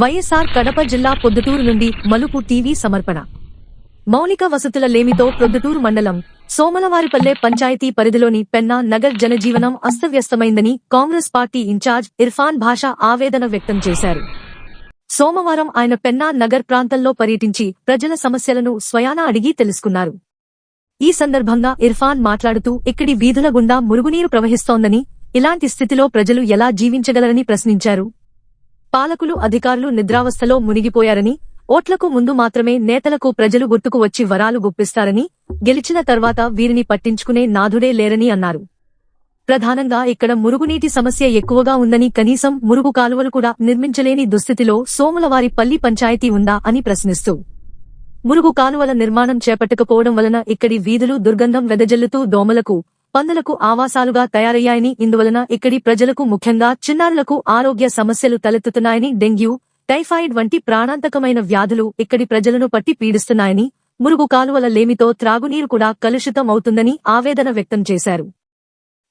వైఎస్ఆర్ కడప జిల్లా పొద్దుటూరు నుండి మలుపు టీవీ సమర్పణ. మౌలిక వసతుల లేమితో ప్రొద్దుటూరు మండలం సోమలవారిపల్లె పంచాయతీ పరిధిలోని పెన్నా నగర్ జనజీవనం అస్తవ్యస్తమైందని కాంగ్రెస్ పార్టీ ఇన్ఛార్జ్ ఇర్ఫాన్ భాషా ఆవేదన వ్యక్తం చేశారు. సోమవారం ఆయన పెన్నా నగర్ ప్రాంతంలో పర్యటించి ప్రజల సమస్యలను స్వయానా అడిగి తెలుసుకున్నారు. ఈ సందర్భంగా ఇర్ఫాన్ మాట్లాడుతూ ఇక్కడి వీధుల గుండా మురుగునీరు ప్రవహిస్తోందని ఇలాంటి స్థితిలో ప్రజలు ఎలా జీవించగలరని ప్రశ్నించారు. పాలకులు అధికారులు నిద్రావస్థలో మునిగిపోయారని ఓట్లకు ముందు మాత్రమే నేతలకు ప్రజలు గుర్తుకు వచ్చి వరాలు గుప్పిస్తారని గెలిచిన తర్వాత వీరిని పట్టించుకునే నాథుడే లేరని అన్నారు. ప్రధానంగా ఇక్కడ మురుగునీటి సమస్య ఎక్కువగా ఉందని కనీసం మురుగు కాలువలు కూడా నిర్మించలేని దుస్థితిలో సోములవారి పల్లి పంచాయతీ ఉందా అని ప్రశ్నిస్తూ. మురుగు కాలువల నిర్మాణం చేపట్టకపోవడం వలన ఇక్కడి వీధులు దుర్గంధం వెదజల్లుతూ దోమలకు పందులకు ఆవాసాలుగా తయారయ్యాయని ఇందువలన ఇక్కడి ప్రజలకు ముఖ్యంగా చిన్నారులకు ఆరోగ్య సమస్యలు తలెత్తుతున్నాయని డెంగ్యూ టైఫాయిడ్ వంటి ప్రాణాంతకమైన వ్యాధులు ఇక్కడి ప్రజలను పట్టి పీడిస్తున్నాయని మురుగు కాలువల లేమితో త్రాగునీరు కూడా కలుషితం అవుతుందని ఆవేదన వ్యక్తం చేశారు.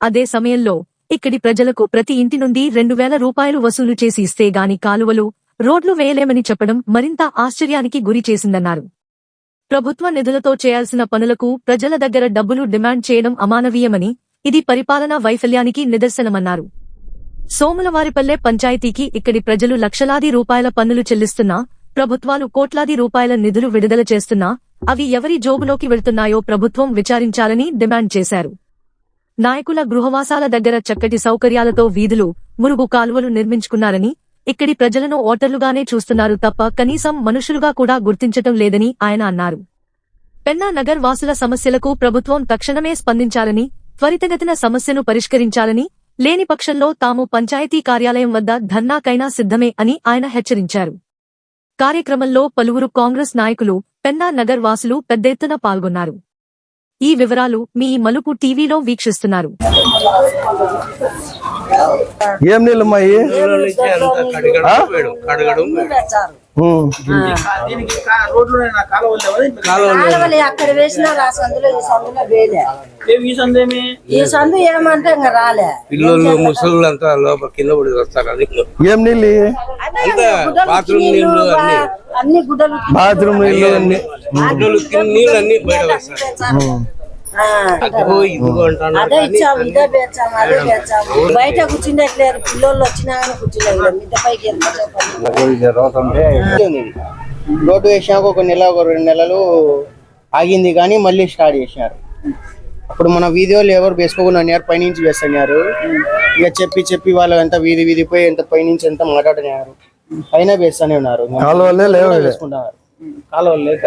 అదే సమయంలో ఇక్కడి ప్రజలకు ప్రతి ఇంటి నుండి రెండు వేల రూపాయలు వసూలు చేసి ఇస్తే గాని కాలువలు రోడ్లు వేయలేమని చెప్పడం మరింత ఆశ్చర్యానికి గురి చేసిందన్నారు. ప్రభుత్వ నిధులతో చేయాల్సిన పనులకు ప్రజల దగ్గర డబ్బులు డిమాండ్ చేయడం అమానవీయమని ఇది పరిపాలనా వైఫల్యానికి నిదర్శనమన్నారు. సోములవారిపల్లె పంచాయతీకి ఇక్కడి ప్రజలు లక్షలాది రూపాయల పన్నులు చెల్లిస్తున్నా ప్రభుత్వాలు కోట్లాది రూపాయల నిధులు విడుదల చేస్తున్నా అవి ఎవరి జోబులోకి వెళ్తున్నాయో ప్రభుత్వం విచారించాలని డిమాండ్ చేశారు. నాయకుల గృహవాసాల దగ్గర చక్కటి సౌకర్యాలతో వీధులు మురుగు కాలువలు నిర్మించుకున్నారని ఇక్కడి ప్రజలను ఓటర్లుగానే చూస్తున్నారు తప్ప కనీసం మనుషులుగా కూడా గుర్తించటం లేదని ఆయన అన్నారు. పెన్నా నగర్ వాసుల సమస్యలకు ప్రభుత్వం తక్షణమే స్పందించాలని త్వరితగతిన సమస్యను పరిష్కరించాలని లేని పక్షంలో తాము పంచాయతీ కార్యాలయం వద్ద ధర్నాకైనా సిద్ధమే అని ఆయన హెచ్చరించారు. కార్యక్రమంలో పలువురు కాంగ్రెస్ నాయకులు పెన్నా నగర్ వాసులు పెద్ద ఎత్తున పాల్గొన్నారు. ఈ వివరాలు మీ మలుపు టీవీలో వీక్షిస్తున్నారు. ఏం నీళ్ళమ్మా ఇవి? ఆ? కడగడం ఉమ్. దీనికి కా- రోడ్లు నా కాలువ కాలువలు అక్కడ ఈ సందు ఏమంటే ఇంకా రాలే. పిల్లలు ముసలు అంతా లోపల కింద పడి వస్తారు అది. ఏం నీళ్ళు బాత్రూమ్ నీళ్ళు, నీళ్ళు అన్ని. గుడ్డలు బాత్రూమ్ నీళ్ళు అన్ని. గుడ్డలు నీళ్ళు అన్ని బయట వస్తారు అదే ఇచ్చాము ఇదే అదే బయట కూర్చుండట్లేరు పిల్లోళ్ళు వచ్చినా కానీ మిద్ద పైకి రోడ్డు వేసినాక ఒక నెల ఒక రెండు నెలలు ఆగింది కానీ మళ్ళీ స్టార్ట్ చేసినారు. అప్పుడు మన వీధిలో ఎవరు వేసుకోకుండా పైనుంచి వేస్తున్నారు. ఇక చెప్పి చెప్పి వాళ్ళు ఎంత వీధి వీధి పోయి ఎంత పైనుంచి ఎంత మాట్లాడుతున్నారు? అయినా వేస్తూనే ఉన్నారు. వేసుకుంటున్నారు. కాలువ లేక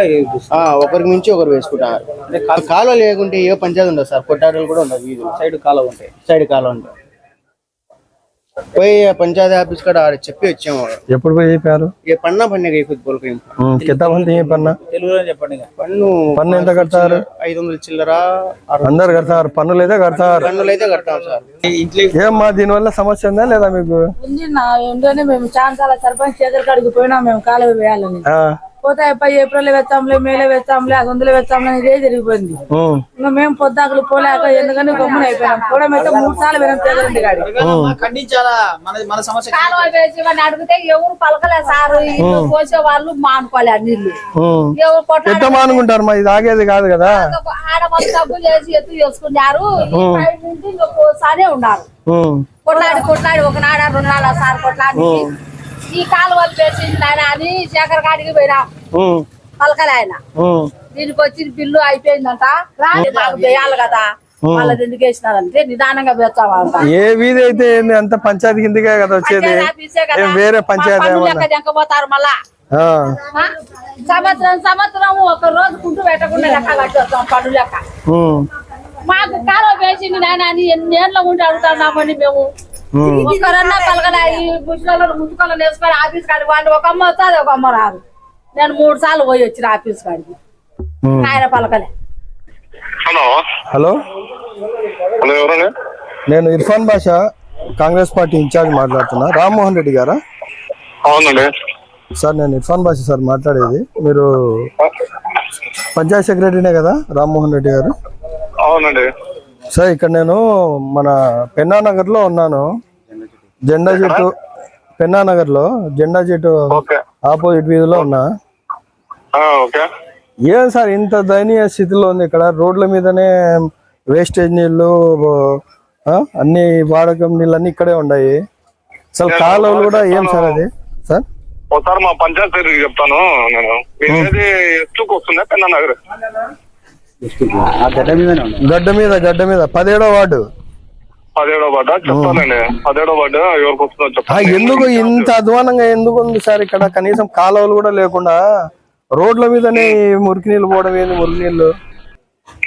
ఆ, ఒకరికి మించి ఒకరు వేసుకుంటున్నారు కాలువ లేకుంటే ఏ పంచాయతీ ఉండదు సార్ కొట్టాడలు కూడా ఉండదు వీధి సైడ్ కాలువ ఉంటాయి సైడ్ కాలువ ఉంటుంది పోయి పంచాయతీ ఆఫీస్ కాడ చెప్పి వచ్చాము. ఎప్పుడు పోయి చెప్పారు? ఏ పన్నా మంది ఏ పన్న? తెలుగులో చెప్పండి. పన్ను పన్ను ఎంత కడతారు? ఐదు వందల చిల్లర అందరు కడతారు పన్నులు అయితే కడతారు? పన్నులు అయితే కడతాం సార్. ఏమ్మా దీనివల్ల సమస్య ఉందా లేదా మీకు? ఉంది నా మేము చాలా సర్పంచ్ పోయినా మేము కాలువ వేయాలని. పోతే అయిపోయి ఏప్రిల్ వేస్తాంలే మేలో వేస్తాంలే అందులో వేస్తాంలే ఇదే జరిగిపోయింది. ఇంకా మేము పొద్దాకులు పోలేక ఎందుకని గమ్మున అయిపోయినాం. కూడా అయితే మూడు సార్లు వాడిని అడిగితే ఎవరు పలకలే సారు ఇల్లు పోసే వాళ్ళు మానుకోలే నీళ్ళు. ఎవరు కొట్టాడు ఎంత మానుకుంటారు మా ఇది ఆగేది కాదు కదా. ఆడ వాళ్ళు డబ్బులు చేసి ఎత్తు చేసుకున్నారు. పోసానే ఉన్నారు. కొట్లాడి కొట్లాడి ఒక నాడ రెండు నాడ సార్ కొట్లాడి. ఈ కాలువలు వేసింది ఆయన అని శేఖర్ కాడికి పోయినాం. ఉమ్, పలకలే ఆయన. ఉమ్. దీనికి వచ్చిన బిల్లు అయిపోయిందంట. రాని మాకు వేయాలి కదా. వాళ్ళది ఎందుకు వేసినారంటే నిదానంగా పెంచామంట ఏ వీధి అయితే అంత పంచాయతీ కిందకే కదా వచ్చేది. వేరే పంచాయతీ జంకపోతారు మళ్ళా? సంవత్సరం సంవత్సరం ఒక రోజు కుంటూ పెట్టకుండా లెక్క కట్టొస్తాం పన్ను లెక్క. మాకు కాలువ వేసింది నాయన అని ఎన్ని ఏళ్ళ ఉండి అడుగుతున్నామని మేము. ఒక్కరన్నా పలకలే ఈ ముసలలో ముసుకలను వేసుకొని ఆఫీస్ కాడికి వాళ్ళు ఒక అమ్మ వస్తుంది ఒక అమ్మ రాదు. నేను మూడు సార్లు పోయి వచ్చిన ఆఫీస్ కాడికి. ఉమ్. ఆయన పలకలే. హలో. హలో. హలో ఎవరండి? నేను ఇర్ఫాన్ బాషా కాంగ్రెస్ పార్టీ ఇన్ఛార్జ్ మాట్లాడుతున్నా. రామ్మోహన్ రెడ్డి గారా? అవునండి. సార్ నేను ఇర్ఫాన్ బాషా సార్ మాట్లాడేది. మీరు పంచాయత్ సెక్రటరీనే కదా రామ్మోహన్ రెడ్డి గారు? అవునండి. సార్ ఇక్కడ నేను మన పెన్నా నగర్లో ఉన్నాను. జెండా చెట్టు పెన్నా నగర్లో జెండా చెట్టు ఆపోజిట్ వీధిలో ఉన్నా. ఏం సార్ ఇంత దయనీయ స్థితిలో ఉంది ఇక్కడ? రోడ్ల మీదనే వేస్టేజ్ నీళ్ళు అన్ని వాడకం నీళ్ళు అన్ని ఇక్కడే ఉన్నాయి అసలు కాలువలు కూడా ఏం సార్ అది? సార్? ఒకసారి మా పంచాయత్ చెప్తాను నేను. వస్తుందా పెన్నా నగర్? గడ్డ మీద గడ్డ మీద. పదిహేడో వార్డు. పదిహేడో వార్డా? చెప్తానండి. పదిహేడో వార్డు? ఎవరికి వస్తుందో చెప్తాను. ఎందుకు ఇంత అధ్వానంగా ఎందుకు ఉంది సార్ ఇక్కడ? కనీసం కాలువలు కూడా లేకుండా రోడ్ల మీదనే మురికి నీళ్ళు పోవడం ఏంది? మురికి నీళ్ళు.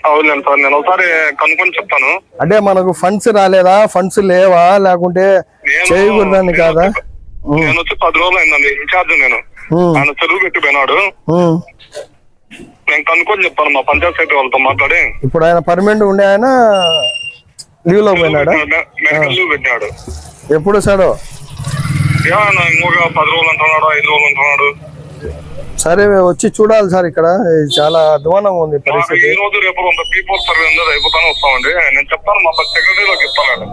అవునండి సార్ నేను ఒకసారి కనుక్కొని చెప్తాను. అంటే మనకు ఫండ్స్ రాలేదా? ఫండ్స్ లేవా? లేకుంటే నేను- చేయకూడదని కాదా? నేను వచ్చి పది రోజులు అయిందండి ఇన్ఛార్జ్ నేను. ఆయన తెలుగు పెట్టి పోయినాడు ఉమ్. నేను కనుక్కొని చెప్తాను మా పంచాయత్ సెక్రటరీ వాళ్ళతో మాట్లాడి. ఇప్పుడు ఆయన పర్మనెంట్ ఉండే ఆయన లీవ్లో పోయినాడా? మెడికల్ లీవ్ పెట్టినాడు. ఎప్పుడు సార్ ఏమన్నా ఇంకొక పది రోజులు అంటున్నాడు ఐదు రోజులు అంటున్నాడు. సరే వచ్చి చూడాలి సార్ ఇక్కడ. చాలా అధ్వానంగా ఉంది పరిస్థితి ఈ రోజు రేపు కొంత పీపుల్ సర్వే ఉంది అయిపోతానే వస్తామండి. నేను చెప్తాను మా సెక్రటరీలో చెప్తాను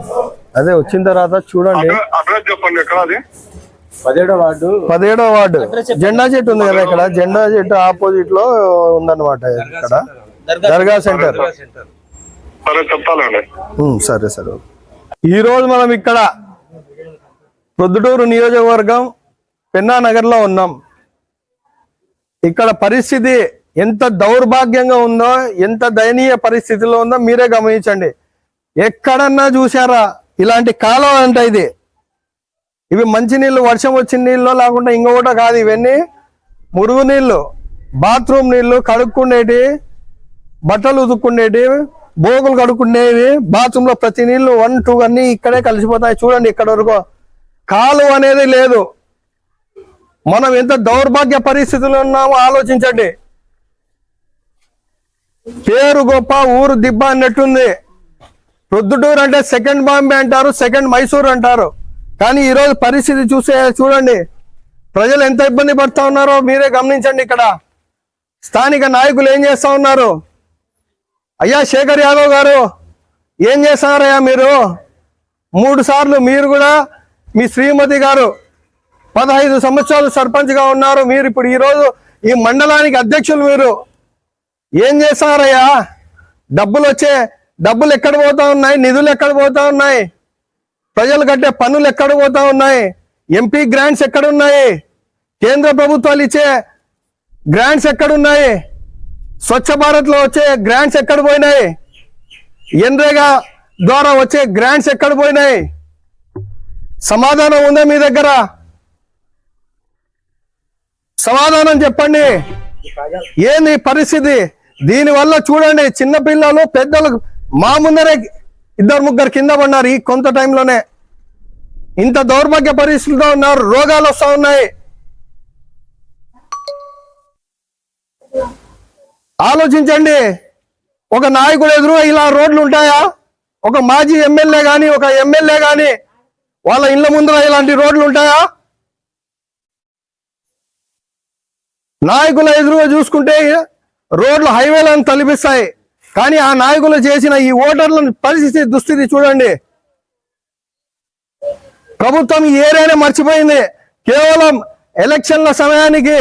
అదే వచ్చిన తర్వాత చూడండి. అడ్రస్ చెప్పండి ఎక్కడ అది? పదిహేడో వార్డు. జెండా చెట్టు ఉంది కదా ఇక్కడ. జెండా చెట్టు ఆపోజిట్లో ఉందన్నమాట ఇక్కడ. దర్గా సెంటర్ సరే సరే ఈ రోజు మనం ఇక్కడ ప్రొద్దుటూరు నియోజకవర్గం పెన్నా నగర్లో ఉన్నాం. ఇక్కడ పరిస్థితి ఎంత దౌర్భాగ్యంగా ఉందో ఎంత దయనీయ పరిస్థితిలో ఉందో మీరే గమనించండి. ఎక్కడన్నా చూసారా ఇలాంటి కాలం అంట ఇది. ఇవి మంచి నీళ్ళు వర్షం వచ్చిన నీళ్ళు లేకుండా ఇంకొకటి కాదు ఇవన్నీ. మురుగు నీళ్ళు బాత్రూమ్ నీళ్ళు కడుక్కునేటి బట్టలు ఉతుక్కునేటి బోగులు కడుక్కునేవి బాత్రూంలో ప్రతి నీళ్ళు వన్ టూ అన్నీ ఇక్కడే కలిసిపోతాయి. చూడండి ఇక్కడ వరకు కాలు అనేది లేదు. మనం ఎంత దౌర్భాగ్య పరిస్థితులు ఉన్నామో ఆలోచించండి. పేరు గొప్ప ఊరు దిబ్బ అన్నట్టుంది. ప్రొద్దుటూరు అంటే సెకండ్ బాంబే అంటారు సెకండ్ మైసూర్ అంటారు. కానీ ఈరోజు పరిస్థితి చూసే చూడండి. ప్రజలు ఎంత ఇబ్బంది పడుతూ ఉన్నారో మీరే గమనించండి ఇక్కడ. స్థానిక నాయకులు ఏం చేస్తూ ఉన్నారు? అయ్యా శేఖర్ యాదవ్ గారు ఏం చేస్తున్నారయ్యా మీరు? మూడు సార్లు మీరు కూడా మీ శ్రీమతి గారు పదహైదు సంవత్సరాలు సర్పంచ్గా ఉన్నారు. మీరు ఇప్పుడు ఈరోజు ఈ మండలానికి అధ్యక్షులు మీరు. ఏం చేస్తున్నారయ్యా? డబ్బులు వచ్చే డబ్బులు ఎక్కడ పోతా ఉన్నాయి? నిధులు ఎక్కడ పోతా ఉన్నాయి? ప్రజలు కట్టే పన్నులు ఎక్కడ పోతా ఉన్నాయి? ఎంపీ గ్రాంట్స్ ఎక్కడ ఉన్నాయి కేంద్ర ప్రభుత్వాలు ఇచ్చే గ్రాంట్స్ ఎక్కడున్నాయి? స్వచ్ఛ భారత్లో వచ్చే గ్రాంట్స్ ఎక్కడ పోయినాయి? ఎన్రేగా ద్వారా వచ్చే గ్రాంట్స్ ఎక్కడ పోయినాయి? సమాధానం ఉందా మీ దగ్గర? సమాధానం చెప్పండి. ఏంది పరిస్థితి? దీనివల్ల చూడండి చిన్న పిల్లలు పెద్దలు మా ముందరే ఇద్దరు ముగ్గురు కింద పడినారు ఈ కొంత టైంలోనే. ఇంత దౌర్భాగ్య పరిస్థితుల్లో ఉన్నారు రోగాలు వస్తూ ఉన్నాయి. ఆలోచించండి. ఒక నాయకుడు ఎదురు ఇలా రోడ్లు ఉంటాయా? ఒక మాజీ ఎమ్మెల్యే కానీ ఒక ఎమ్మెల్యే కానీ వాళ్ళ ఇళ్ళ ముందర ఇలాంటి రోడ్లు ఉంటాయా? నాయకుల ఎదురుగా చూసుకుంటే రోడ్లు హైవేలను తలిపిస్తాయి. కానీ ఆ నాయకులు చేసిన ఈ ఓటర్ల పరిస్థితి దుస్థితి చూడండి. ప్రభుత్వం ఈ ఏరియానే మర్చిపోయింది. కేవలం ఎలక్షన్ల సమయానికి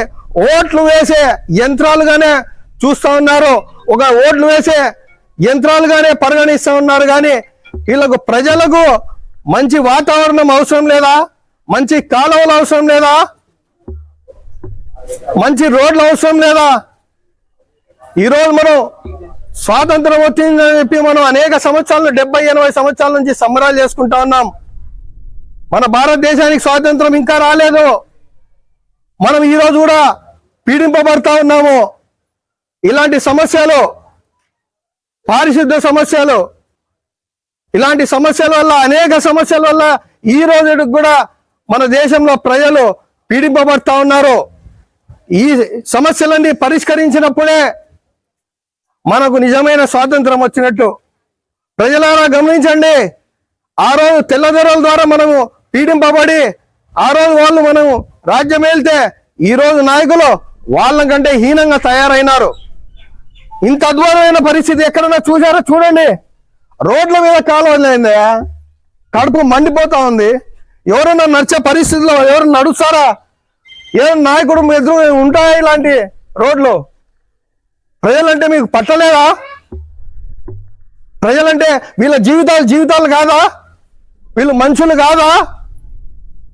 ఓట్లు వేసే యంత్రాలుగానే చూస్తూ ఉన్నారు. ఒక ఓట్లు వేసే యంత్రాలుగానే పరిగణిస్తూ ఉన్నారు కానీ వీళ్ళకు ప్రజలకు మంచి వాతావరణం అవసరం లేదా? మంచి కాలువలు అవసరం లేదా? మంచి రోడ్లు అవసరం లేదా? ఈరోజు మనం స్వాతంత్రం వచ్చిందని చెప్పి మనం అనేక సంవత్సరాలు డెబ్బై ఎనభై సంవత్సరాల నుంచి సంబరాలు చేసుకుంటా ఉన్నాం. మన భారతదేశానికి స్వాతంత్రం ఇంకా రాలేదు. మనం ఈరోజు కూడా పీడింపబడతా ఉన్నాము. ఇలాంటి సమస్యలు పారిశుద్ధ సమస్యలు ఇలాంటి సమస్యల వల్ల అనేక సమస్యల వల్ల ఈ రోజు కూడా మన దేశంలో ప్రజలు పీడింపబడతా ఉన్నారు. ఈ సమస్యలన్నీ పరిష్కరించినప్పుడే మనకు నిజమైన స్వాతంత్రం వచ్చినట్టు. ప్రజలారా గమనించండి ఆ రోజు తెల్లదొరల ద్వారా మనము పీడింపబడి ఆ రోజు వాళ్ళు మనం రాజ్యం వెళ్తే ఈ రోజు నాయకులు వాళ్ళకంటే హీనంగా తయారైనారు. ఇంత అద్భుతమైన పరిస్థితి ఎక్కడన్నా చూసారో చూడండి. రోడ్ల మీద కాలువలైందా కడుపు మండిపోతా ఉంది. ఎవరైనా నడిచే పరిస్థితిలో ఎవరు నడుస్తారా? ఏ నాయకుడు ఎదురు ఉంటాయా ఇలాంటి రోడ్లు? ప్రజలంటే మీకు పట్టలేదా? ప్రజలంటే వీళ్ళ జీవితాలు జీవితాలు కాదా? వీళ్ళు మనుషులు కాదా?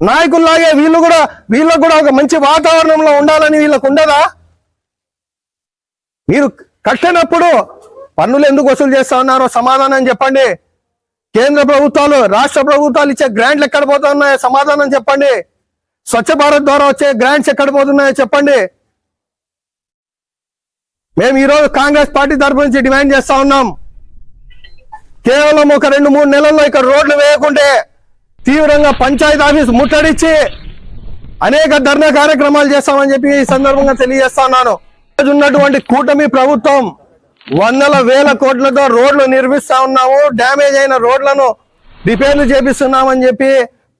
నాయకుల్లాగే వీళ్ళు కూడా వీళ్ళకు కూడా ఒక మంచి వాతావరణంలో ఉండాలని వీళ్ళకు ఉండదా? మీరు కట్టినప్పుడు పన్నులు ఎందుకు వసూలు చేస్తా ఉన్నారో సమాధానం చెప్పండి. కేంద్ర ప్రభుత్వాలు రాష్ట్ర ప్రభుత్వాలు ఇచ్చే గ్రాంట్లు ఎక్కడ పోతున్నాయో సమాధానం చెప్పండి. స్వచ్ఛ భారత్ ద్వారా వచ్చే గ్రాంట్స్ ఎక్కడ పోతున్నాయో చెప్పండి. మేము ఈరోజు కాంగ్రెస్ పార్టీ తరపు నుంచి డిమాండ్ చేస్తా ఉన్నాం. కేవలం ఒక రెండు మూడు నెలల్లో ఇక్కడ రోడ్లు వేయకుంటే తీవ్రంగా పంచాయతీ ఆఫీస్ ముట్టడిచ్చి అనేక ధర్నా కార్యక్రమాలు చేస్తామని చెప్పి ఈ సందర్భంగా తెలియజేస్తున్నాను. ఉన్నటువంటి కూటమి ప్రభుత్వం వందల వేల కోట్లతో రోడ్లు నిర్మిస్తా ఉన్నాము. డ్యామేజ్ అయిన రోడ్లను రిపేర్లు చేపిస్తున్నామని చెప్పి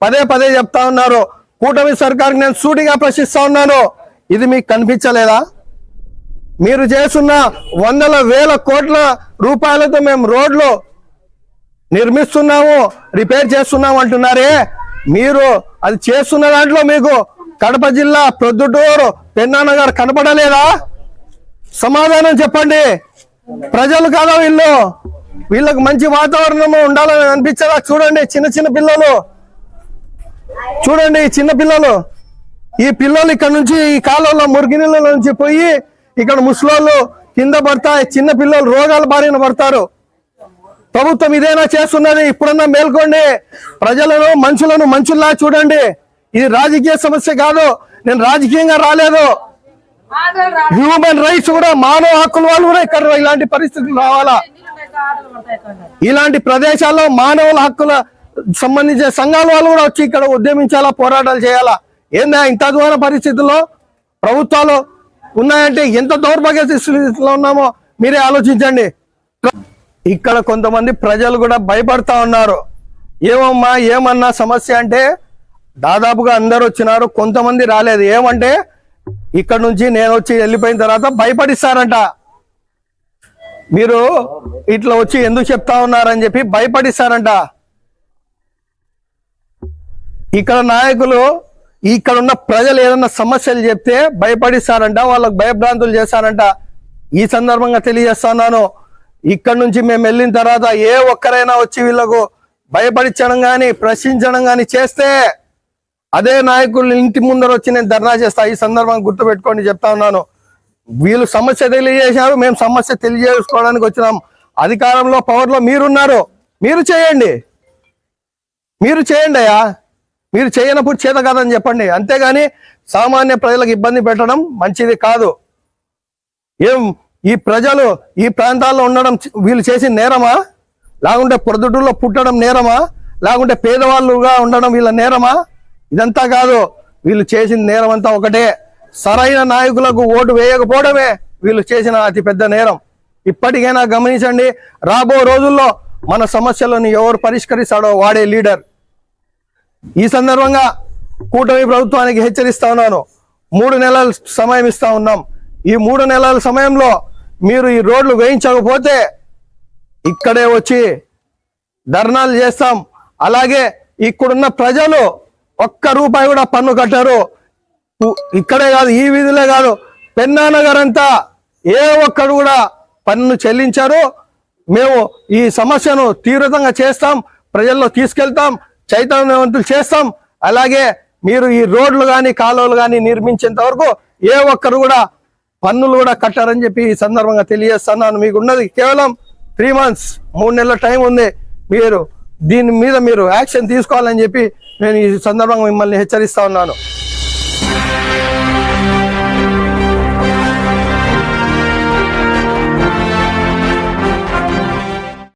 పదే పదే చెప్తా ఉన్నారు. కూటమి సర్కార్కి నేను సూటిగా ప్రశ్నిస్తా ఉన్నాను. ఇది మీకు కనిపించలేదా? మీరు చేస్తున్న వందల వేల కోట్ల రూపాయలతో మేము రోడ్లు నిర్మిస్తున్నాము రిపేర్ చేస్తున్నాము అంటున్నారే. మీరు అది చేస్తున్న దాంట్లో మీకు కడప జిల్లా ప్రొద్దుటూరు పెన్నాన్నగారు కనపడలేదా? సమాధానం చెప్పండి. ప్రజలు కాదా వీళ్ళు? వీళ్ళకి మంచి వాతావరణం ఉండాలని అనిపించదా? చూడండి చిన్న చిన్న పిల్లలు. చూడండి చిన్న పిల్లలు. ఈ పిల్లలు ఇక్కడ నుంచి ఈ కాలంలో మురిగినీళ్ళ నుంచి పోయి ఇక్కడ ముసలోళ్ళు కింద పడతాయి. చిన్న పిల్లలు రోగాల బారిన పడతారు. ప్రభుత్వం ఇదేనా చేస్తున్నది? ఇప్పుడన్నా మేల్కోండి ప్రజలను మనుషులను మనుషుల్లా చూడండి. ఇది రాజకీయ సమస్య కాదు. నేను రాజకీయంగా రాలేదు. హ్యూమన్ రైట్స్ కూడా మానవ హక్కుల వాళ్ళు కూడా ఇక్కడ ఇలాంటి పరిస్థితులు రావాలా? ఇలాంటి ప్రదేశాల్లో మానవుల హక్కుల సంబంధించిన సంఘాల వాళ్ళు కూడా వచ్చి ఇక్కడ ఉద్యమించాలా పోరాటాలు చేయాలా? ఏందా ఇంత అధ్వాన పరిస్థితుల్లో ప్రభుత్వాలు ఉన్నాయంటే ఎంత దౌర్భాగ్య స్థితిలో ఉన్నామో మీరే ఆలోచించండి. ఇక్కడ కొంతమంది ప్రజలు కూడా భయపడతా ఉన్నారు. ఏమమ్మా ఏమన్నా సమస్య అంటే దాదాపుగా అందరు వచ్చినారు కొంతమంది రాలేదు. ఏమంటే ఇక్కడ నుంచి నేను వచ్చి వెళ్ళిపోయిన తర్వాత భయపడిస్తారంట. మీరు ఇట్లా వచ్చి ఎందుకు చెప్తా ఉన్నారని చెప్పి భయపడిస్తారంట. ఇక్కడ నాయకులు ఇక్కడ ఉన్న ప్రజలు ఏదన్నా సమస్యలు చెప్తే భయపడిస్తారంట వాళ్ళకు భయభ్రాంతులు చేస్తారంట. ఈ సందర్భంగా తెలియజేస్తున్నాను ఇక్కడ నుంచి మేము వెళ్ళిన తర్వాత ఏ ఒక్కరైనా వచ్చి వీళ్ళకు భయపడించడం కానీ ప్రశ్నించడం కానీ చేస్తే అదే నాయకులు ఇంటి ముందర వచ్చి నేను ధర్నా చేస్తా. ఈ సందర్భంగా గుర్తుపెట్టుకోండి చెప్తా ఉన్నాను. వీళ్ళు సమస్య తెలియజేశారు. మేము సమస్య తెలియజేసుకోవడానికి వచ్చినాం. అధికారంలో పవర్లో మీరున్నారు. మీరు చేయండి. మీరు చేయండి అయ్యా. మీరు చేయనప్పుడు చేత కాదని చెప్పండి. అంతేగాని సామాన్య ప్రజలకు ఇబ్బంది పెట్టడం మంచిది కాదు. ఏం ఈ ప్రజలు ఈ ప్రాంతాల్లో ఉండడం వీళ్ళు చేసిన నేరమా? లేకుంటే ప్రొద్దుటూరులో పుట్టడం నేరమా? లేకుంటే పేదవాళ్ళుగా ఉండడం వీళ్ళ నేరమా? ఇదంతా కాదు. వీళ్ళు చేసిన నేరం అంతా ఒకటే. సరైన నాయకులకు ఓటు వేయకపోవడమే వీళ్ళు చేసిన అతి పెద్ద నేరం. ఇప్పటికైనా గమనించండి రాబో రోజుల్లో మన సమస్యలను ఎవరు పరిష్కరిస్తాడో వాడే లీడర్. ఈ సందర్భంగా కూటమి ప్రభుత్వానికి హెచ్చరిస్తా ఉన్నాను. మూడు నెలల సమయం ఇస్తా ఉన్నాం. ఈ మూడు నెలల సమయంలో మీరు ఈ రోడ్లు వేయించకపోతే ఇక్కడే వచ్చి ధర్నాలు చేస్తాం. అలాగే ఇక్కడున్న ప్రజలు ఒక్క రూపాయి కూడా పన్ను కట్టారు. ఇక్కడే కాదు ఈ వీధిలో కాదు. పెన్నానగర్ అంతా ఏ ఒక్కడు కూడా పన్ను చెల్లించారు. మేము ఈ సమస్యను తీవ్రతంగా చేస్తాం. ప్రజల్లో తీసుకెళ్తాం. చైతన్యవంతులు చేస్తాం. అలాగే మీరు ఈ రోడ్లు కానీ కాలువలు కానీ నిర్మించేంత వరకు ఏ ఒక్కరు కూడా పన్నులు కూడా కట్టారని చెప్పి ఈ సందర్భంగా తెలియజేస్తున్నాను. మీకు ఉన్నది కేవలం త్రీ మంత్స్ మూడు నెలల టైం ఉంది. మీరు దీని మీద మీరు యాక్షన్ తీసుకోవాలని చెప్పి నేను ఈ సందర్భంగా మిమ్మల్ని హెచ్చరిస్తా ఉన్నాను.